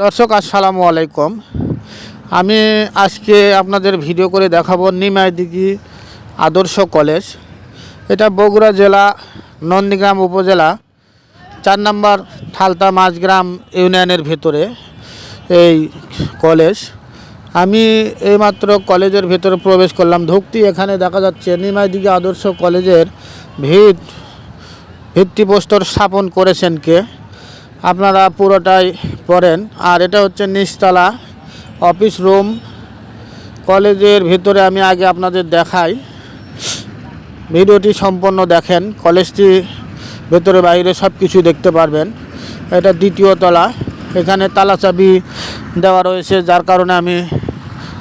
দর্শক, আসসালামু আলাইকুম। আমি আজকে আপনাদের ভিডিও করে দেখাবো নিমাইদিঘি আদর্শ কলেজ। এটা বগুড়া জেলা, নন্দীগ্রাম উপজেলা, চার নম্বর থালতা মাঝগ্রাম ইউনিয়নের ভেতরে এই কলেজ। আমি এইমাত্র কলেজের ভেতরে প্রবেশ করলাম। ঢুকতি এখানে দেখা যাচ্ছে, নিমাইদিঘি আদর্শ কলেজের ভিত ভিত্তিপ্রস্তর স্থাপন করেছেন কে? আপনারা পুরোটাই পড়েন। আর এটা হচ্ছে নিচতলা অফিস রুম। কলেজের ভিতরে আমি আগে আপনাদের দেখাই। ভিডিওটি সম্পূর্ণ দেখেন। কলেজটি ভেতরে বাইরে সব কিছু দেখতে পারবেন। এটা দ্বিতীয় তলা। এখানে তালা চাবি দেওয়া রয়েছে, যার কারণে আমি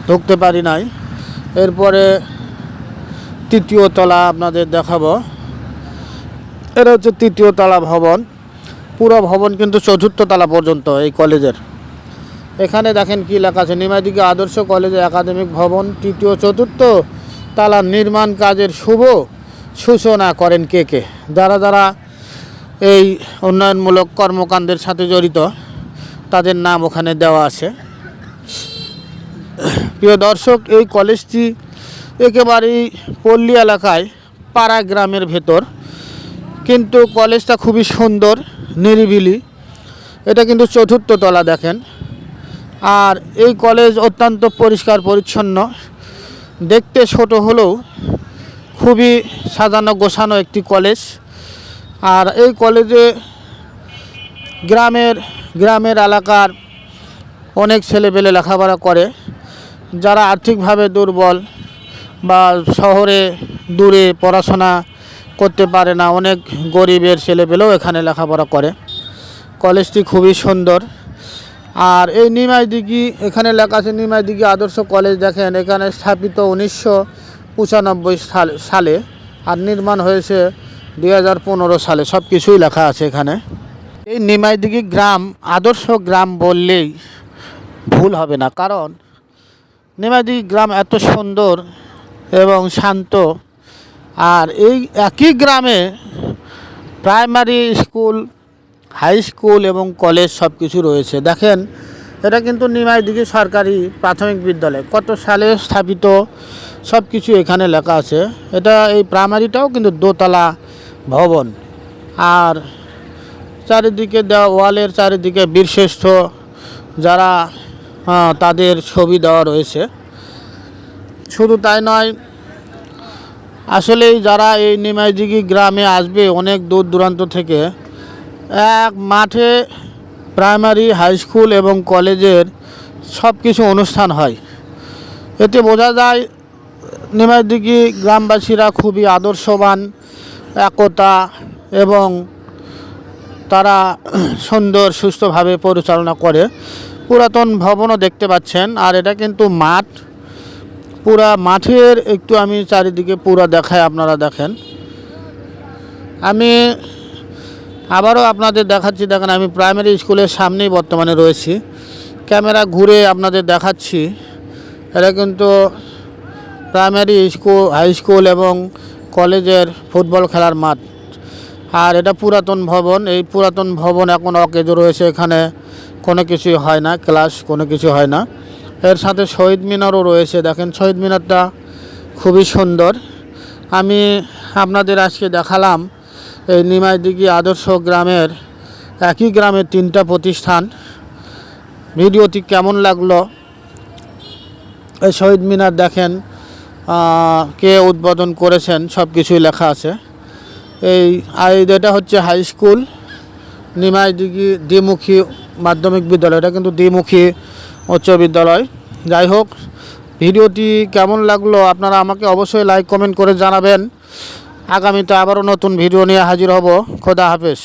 ঢুকতে পারি নাই। এরপরে তৃতীয় তলা আপনাদের দেখাবো। এটা হচ্ছে তৃতীয় তলা ভবন। পুরো ভবন কিন্তু চতুর্থ তলা পর্যন্ত এই কলেজের। এখানে দেখেন কি লেখা আছে নিমাদিকে আদর্শ কলেজে একাডেমিক ভবন, তৃতীয়, চতুর্থ তালা নির্মাণ কাজের শুভ সূচনা করেন কে কে। যারা যারা এই উন্নয়নমূলক কর্মকাণ্ডের সাথে জড়িত, তাদের নাম ওখানে দেওয়া আছে। প্রিয় দর্শক, এই কলেজটি একেবারেই পল্লী এলাকায় পাড়া গ্রামের ভেতর। কিন্তু কলেজটা খুবই সুন্দর, নিরিবিলি। এটা কিন্তু চতুর্থ তলা দেখেন। আর এই কলেজ অত্যন্ত পরিষ্কার, পরিচ্ছন্ন। দেখতে ছোট হলেও খুবই সাজানো, গোছানো একটি কলেজ। আর এই কলেজে গ্রামের গ্রামের এলাকার অনেক ছেলেপেলে লেখাপড়া করে। যারা আর্থিকভাবে দুর্বল বা শহরে দূরে পড়াশোনা করতে পারে না। অনেক গরিবের ছেলেপেলেও এখানে লেখাপড়া করে। কলেজটি খুবই সুন্দর। আর এই নিমাই দিঘি এখানে লেখা আছে নিমাই দিঘি আদর্শ কলেজ। দেখেন, এখানে স্থাপিত উনিশশো পঁচানব্বই সাল- আর নির্মাণ হয়েছে দুই হাজার পনেরো সালে। সব কিছুই লেখা আছে এখানে। এই নিমাইদিঘি গ্রাম, আদর্শ গ্রাম বললেই ভুল হবে না। কারণ নিমাইদিঘি গ্রাম এত সুন্দর এবং শান্ত। আর এই একই গ্রামে প্রাইমারি স্কুল, হাই স্কুল এবং কলেজ সব কিছু রয়েছে। দেখেন, এটা কিন্তু নিমাইদিঘি সরকারি প্রাথমিক বিদ্যালয়। কত সালে স্থাপিত সব কিছু এখানে লেখা আছে। এটা এই প্রাইমারিটাও কিন্তু দোতলা ভবন। আর চারিদিকে দেওয়া ওয়ালের চারিদিকে বীরশ্রেষ্ঠ যারা তাদের ছবি দেওয়া রয়েছে। শুধু তাই নয় আসলেই যারা এই নিমাইদিঘি গ্রামে আসবে অনেক দূর দূরান্ত থেকে, এক মাঠে প্রাইমারি, হাই স্কুল এবং কলেজের সব কিছু অনুষ্ঠান হয়। এতে বোঝা যায় নিমাইদিঘি গ্রামবাসীরা খুবই আদর্শবান, একতা এবং তারা সুন্দর, সুস্থভাবে পরিচালনা করে। পুরাতন ভবনও দেখতে পাচ্ছেন, আর এটা কিন্তু মাঠ। পুরা মাঠের একটু আমি চারিদিকে পুরা দেখাই আপনারা দেখেন। আমি আবারও আপনাদের দেখাচ্ছি, দেখেন আমি প্রাইমারি স্কুলের সামনেই বর্তমানে রয়েছি। ক্যামেরা ঘুরে আপনাদের দেখাচ্ছি। এটা কিন্তু প্রাইমারি স্কুল হাই স্কুল এবং কলেজের ফুটবল খেলার মাঠ। আর এটা পুরাতন ভবন, এই পুরাতন ভবন এখন অকেজ রয়েছে, এখানে কোনো কিছুই হয় না ক্লাস কোনো কিছু হয় না। এর সাথে শহীদ মিনারও রয়েছে। দেখেন শহীদ মিনারটা খুবই সুন্দর। আমি আপনাদের আজকে দেখালাম এই নিমাইদিঘি আদর্শ গ্রামের একই গ্রামের তিনটা প্রতিষ্ঠান। ভিডিওটি কেমন লাগল? এই শহীদ মিনার দেখেন কে উদ্বোধন করেছেন সব কিছুই লেখা আছে। এই এটা হচ্ছে হাই স্কুল, নিমাইদিঘি দ্বিমুখী মাধ্যমিক বিদ্যালয়। এটা কিন্তু দ্বিমুখী উচ্চ বিদ্যালয়। যাই হোক, ভিডিওটি কেমন লাগল আপনারা আমাকে অবশ্যই লাইক কমেন্ট করে জানাবেন। আগামীতে আবারও নতুন ভিডিও নিয়ে হাজির হব। খোদা হাফেজ।